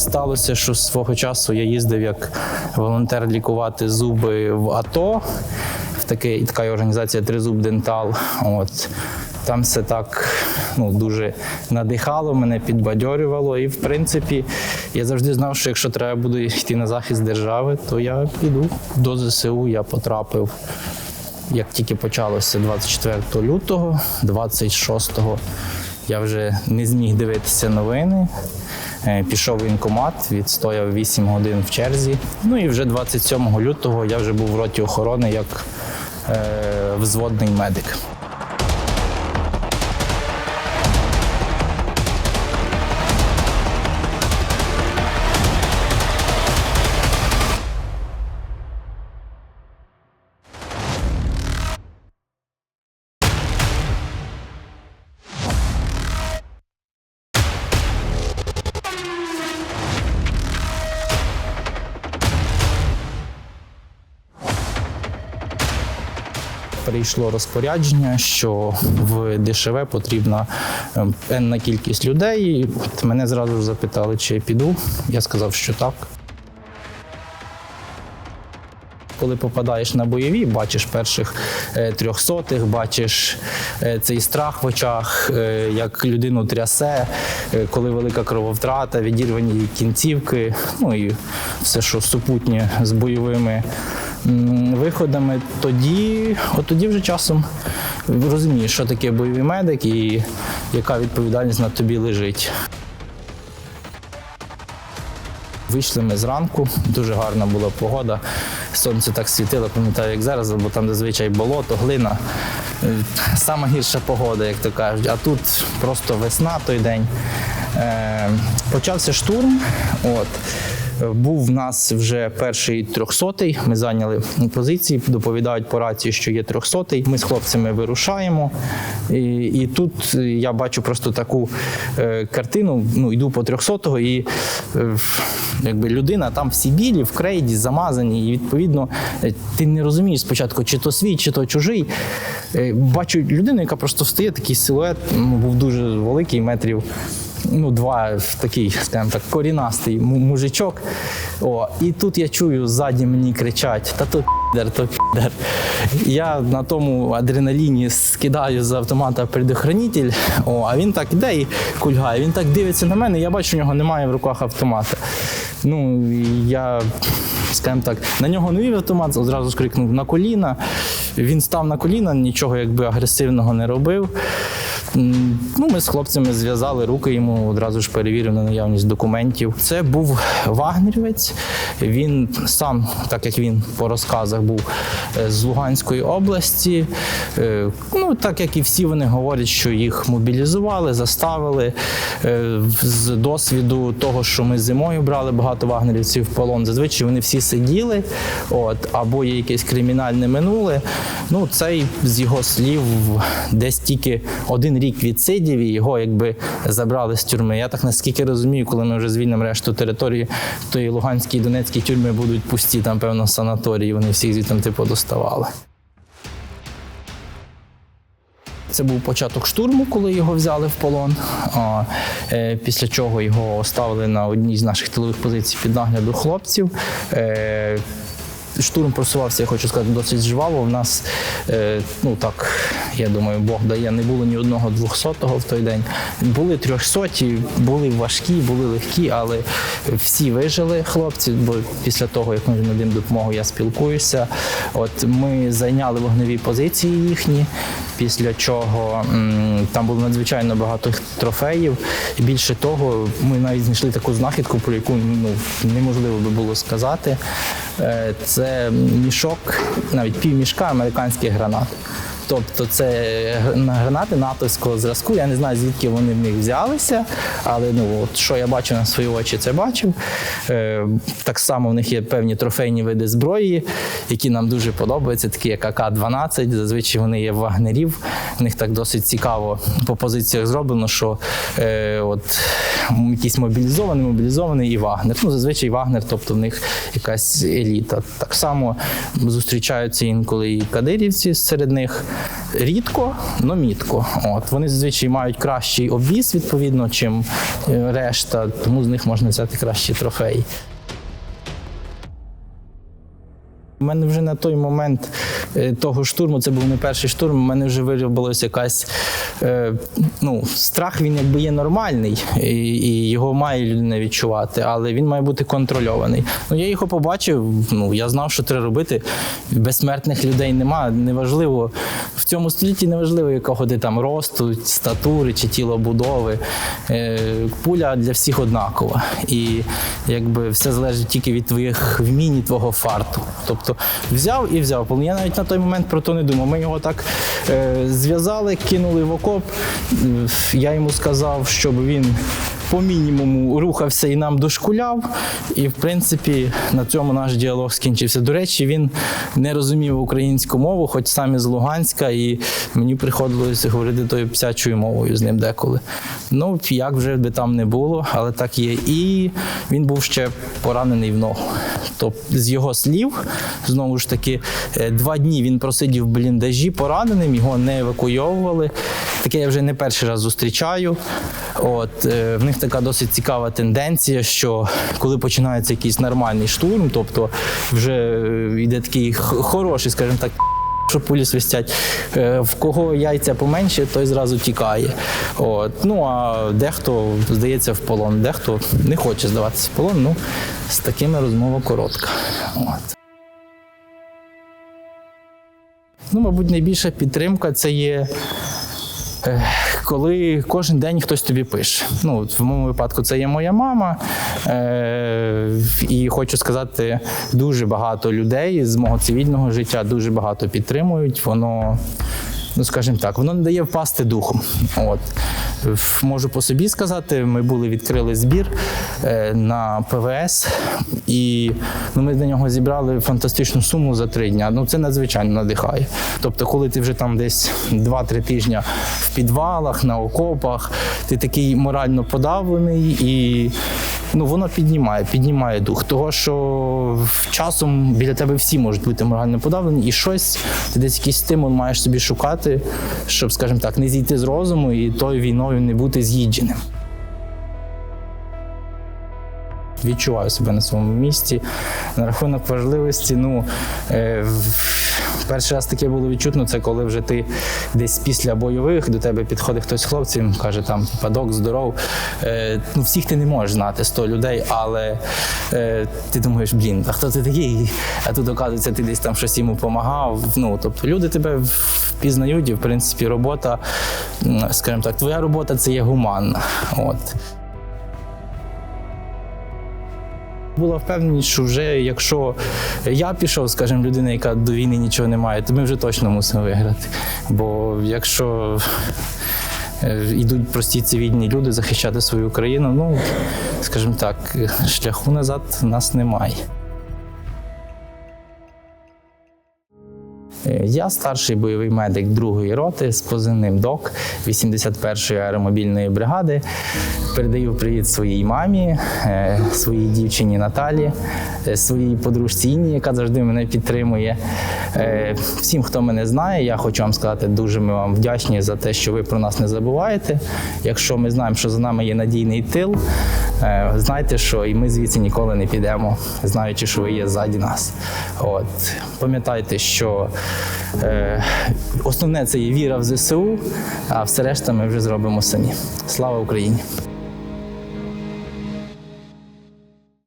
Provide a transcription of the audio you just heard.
сталося, що свого часу я їздив як волонтер лікувати зуби в АТО, в таке, така організація Тризуб Дентал. От. Там все так ну, дуже надихало, мене підбадьорювало. І, в принципі, я завжди знав, що якщо треба буде йти на захист держави, то я піду до ЗСУ. Я потрапив, як тільки почалося 24 лютого, 26-го я вже не зміг дивитися новини. Е, Пішов в воєнкомат, відстояв 8 годин в черзі. Ну і вже 27 лютого я вже був в роті охорони як е, взводний медик. Прийшло розпорядження, що в ДШВ потрібна ем, енна кількість людей. От мене зразу запитали, чи я піду. Я сказав, що так. Коли попадаєш на бойові, бачиш перших е, трьохсотих, бачиш е, цей страх в очах, е, як людину трясе, коли велика крововтрата, відірвані кінцівки, ну і все, що супутнє з бойовими виходами, тоді, от тоді вже часом розумієш, що таке бойовий медик і яка відповідальність на тобі лежить. Вийшли ми зранку, дуже гарна була погода. Сонце так світило, пам'ятаю, як зараз, бо там зазвичай болото, глина. Е, Сама гірша погода, як то кажуть. А тут просто весна той день. Е, почався штурм. От. Був в нас вже перший трьохсотий. Ми зайняли позиції, доповідають по рації, що є трьохсотий. Ми з хлопцями вирушаємо. І, і тут я бачу просто таку е, картину. Ну, йду по трьохсотого, і е, якби людина там всі білі, в крейді, замазані. І відповідно е, ти не розумієш спочатку, чи то свій, чи то чужий. Бачу людину, яка просто встає, такий силует, ну, був дуже великий, метрів ну, два такий, скажімо так, корінастий мужичок. О, і тут я чую, ззаді мені кричать: та то підер, то підер. Я на тому адреналіні скидаю з автомата предохранитель, о, а він так іде і кульгає. Він так дивиться на мене, я бачу, у нього немає в руках автомата. Ну, я, скажімо так, на нього вів автомат, одразу скрикнув на коліна. Він став на коліна, нічого якби агресивного не робив. Ну, ми з хлопцями зв'язали руки йому, одразу ж перевірив на наявність документів. Це був вагнерівець. Він сам, так як він по розказах був е, з Луганської області. Е, Ну, так як і всі вони говорять, що їх мобілізували, заставили. Е, З досвіду того, що ми зимою брали багато вагнерівців в полон, зазвичай вони всі сиділи, от, або є якесь кримінальне минуле. Ну, цей з його слів десь тільки один рік відсидів і його якби забрали з тюрми. Я так наскільки розумію, коли ми вже звільнимо решту території, то і Луганські і Донецькі тюрми будуть пусті, там, певно, санаторії, вони всіх звідти типу доставали. Це був початок штурму, коли його взяли в полон. А, е, після чого його оставили на одній з наших тилових позицій під нагляду хлопців. Е, Штурм просувався, я хочу сказати, досить жваво. У нас, е, ну так, я думаю, Бог дає, не було ні одного двохсотого в той день. Були трьохсоті, були важкі, були легкі, але всі вижили хлопці, бо після того, як ми надим допомогу, я спілкуюся. От ми зайняли вогневі позиції їхні, після чого там було надзвичайно багато трофеїв. Більше того, ми навіть знайшли таку знахідку, про яку ну, неможливо би було сказати. Е, Це мішок, навіть півмішка американських гранат. Тобто це гранати натовського зразку. Я не знаю, звідки вони в них взялися, але ну от що я бачу на свої очі, це бачив. Е, так само в них є певні трофейні види зброї, які нам дуже подобаються, такі як АК-12. Зазвичай вони є вагнерів. В них так досить цікаво по позиціях зроблено, що е, от м, якийсь мобілізований, мобілізований і Вагнер. Ну, зазвичай Вагнер, тобто в них якась еліта. Так само зустрічаються інколи і кадирівці серед них. Рідко, но мітко. От вони зазвичай мають кращий обвіз, відповідно, чим е, решта, тому з них можна взяти кращі трофеї. У мене вже на той момент того штурму, це був не перший штурм, у мене вже виробилася якась е, ну, страх, він якби є нормальний, і, і його має людина відчувати, але він має бути контрольований. Ну, я його побачив, ну, я знав, що треба робити. Безсмертних людей нема. Неважливо, в цьому столітті неважливо, якого ти там росту, статури чи тілобудови. Е, пуля для всіх однакова. І якби все залежить тільки від твоїх вмінь і твого фарту. Тобто взяв і взяв. Я навіть на той момент про то не думав. Ми його так е, зв'язали, кинули в окоп. Е, Я йому сказав, щоб він по мінімуму рухався і нам дошкуляв. І, в принципі, на цьому наш діалог скінчився. До речі, він не розумів українську мову, хоч сам із Луганська, і мені приходилося говорити тою псячою мовою з ним деколи. Ну, як вже би там не було, але так є. І він був ще поранений в ногу. Тобто, з його слів, знову ж таки, е, два дні він просидів в бліндажі пораненим, його не евакуйовували. Таке я вже не перший раз зустрічаю. От, е, в них така досить цікава тенденція, що коли починається якийсь нормальний штурм, тобто вже е, йде такий хороший, скажімо так, що пулі свистять. Е, В кого яйця поменше, той зразу тікає. От. Ну а дехто здається в полон, дехто не хоче здаватися в полон. Ну, з такими розмова коротка. От. Ну, мабуть, найбільша підтримка це є. Коли кожен день хтось тобі пише. Ну, в моєму випадку це є моя мама. Е, і хочу сказати, дуже багато людей з мого цивільного життя дуже багато підтримують. Воно, ну скажімо так, воно не дає впасти духом. От. Можу по собі сказати, ми були відкрили збір е, на ПВС, і ну, ми на нього зібрали фантастичну суму за три дні. Ну це надзвичайно надихає. Тобто, коли ти вже там десь 2-3 тижні в підвалах, на окопах, ти такий морально подавлений і. Ну, воно піднімає, піднімає дух. Того, що часом біля тебе всі можуть бути морально подавлені, і щось, ти десь якийсь стимул маєш собі шукати, щоб, скажімо так, не зійти з розуму і тою війною не бути з'їдженим. Відчуваю себе на своєму місці. На рахунок важливості, ну е, перший раз таке було відчутно, це коли вже ти десь після бойових до тебе підходить хтось з хлопців, каже там падок, здоров. Е, ну, всіх ти не можеш знати 100 людей, але е, ти думаєш, блін, а хто ти такий? А тут, оказується, ти десь там щось йому допомагав. Ну, тобто люди тебе впізнають, і в принципі робота, скажімо так, твоя робота це є гуманна. От. Була впевненість, що вже якщо я пішов, скажімо, людина, яка до війни нічого не має, то ми вже точно мусимо виграти. Бо якщо е, йдуть прості цивільні люди захищати свою країну, ну скажімо так, шляху назад у нас немає. Я старший бойовий медик другої роти з позивним ДОК 81-ї аеромобільної бригади. Передаю привіт своїй мамі, е, своїй дівчині Наталі, е, своїй подружці Інні, яка завжди мене підтримує. Е, Всім, хто мене знає, я хочу вам сказати, дуже ми вам вдячні за те, що ви про нас не забуваєте. Якщо ми знаємо, що за нами є надійний тил, е, знайте, що і ми звідси ніколи не підемо, знаючи, що ви є ззаді нас. От. Пам'ятайте, що е, основне це є віра в ЗСУ, а все решта ми вже зробимо самі. Слава Україні!